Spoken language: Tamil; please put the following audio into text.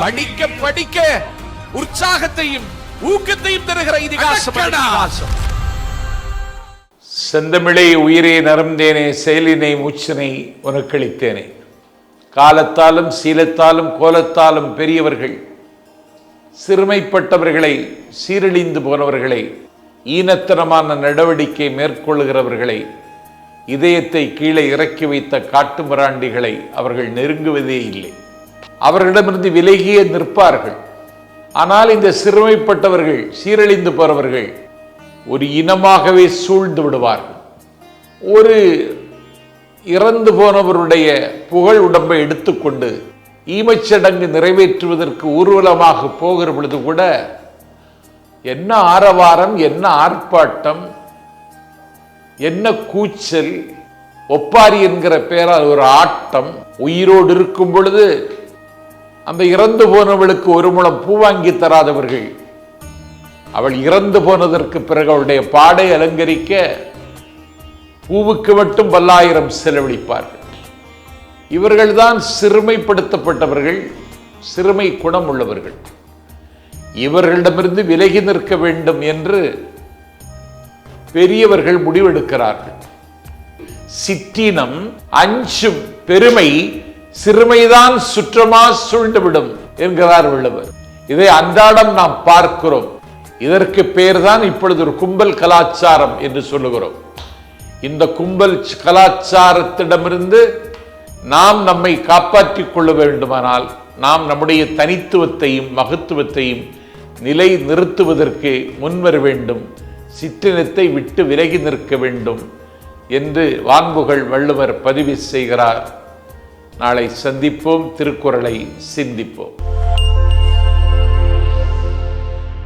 படிக்க படிக்க உற்சாகத்தையும் ஊக்கத்தையும் தருகிற இதிகாசம் செந்தமிழே உயிரே நரம்பேனே செயலினை மூச்சினை உனக்களித்தேனே காலத்தாலும் சீலத்தாலும் கோலத்தாலும் பெரியவர்கள் சிறுமைப்பட்டவர்களை சீரழிந்து போனவர்களை ஈனத்தனமான நடவடிக்கை மேற்கொள்கிறவர்களை இதயத்தை கீழே இறக்கி வைத்த காட்டு மிராண்டிகளை அவர்கள் நெருங்குவதே இல்லை. அவர்களிடமிருந்து விலகியே நிற்பார்கள். ஆனால் இந்த சிறுமைப்பட்டவர்கள் சீரழிந்து போறவர்கள் ஒரு இனமாகவே சூழ்ந்து விடுவார்கள். ஒரு இறந்து போனவருடைய புகழ் உடம்பை எடுத்துக்கொண்டு ஈமச்சடங்கு நிறைவேற்றுவதற்கு ஊர்வலமாக போகிற பொழுது கூட என்ன ஆரவாரம் என்ன ஆர்ப்பாட்டம் என்ன கூச்சல் ஒப்பாரி என்கிற பெயரால் ஒரு ஆட்டம் உயிரோடு இருக்கும் பொழுது அந்த இறந்து போனவளுக்கு ஒரு முழம் பூ வாங்கி தராதவர்கள். அவள் இறந்து போனதற்கு பிறகு அவளுடைய பாடை அலங்கரிக்க பூவுக்கு மட்டும் பல்லாயிரம் செலவழிப்பார்கள். இவர்கள்தான் சிறுமைப்படுத்தப்பட்டவர்கள் சிறுமை குணம் உள்ளவர்கள் இவர்களிடமிருந்து விலகி நிற்க வேண்டும் என்று பெரியவர்கள் முடிவெடுக்கிறார்கள். சிற்றினம் அஞ்சும் பெருமை சிறுமைதான் சுற்றமா சூழ்ந்துவிடும் என்கிறார் வள்ளுவர். இதை அன்றாடம் நாம் பார்க்கிறோம். இதற்கு பெயர்தான் இப்பொழுது ஒரு கும்பல் கலாச்சாரம் என்று சொல்லுகிறோம். இந்த கும்பல் கலாச்சாரத்திடமிருந்து நாம் நம்மை காப்பாற்றிக் கொள்ள வேண்டுமானால் நாம் நம்முடைய தனித்துவத்தையும் மகத்துவத்தையும் நிலை நிறுத்துவதற்கு முன்வர வேண்டும். சிற்றினத்தை விட்டு விலகி நிற்க வேண்டும் என்று வான்புகள் வள்ளுவர் பதிவு செய்கிறார். நாளை சந்திப்போம் திருக்குறளை சிந்திப்போம்.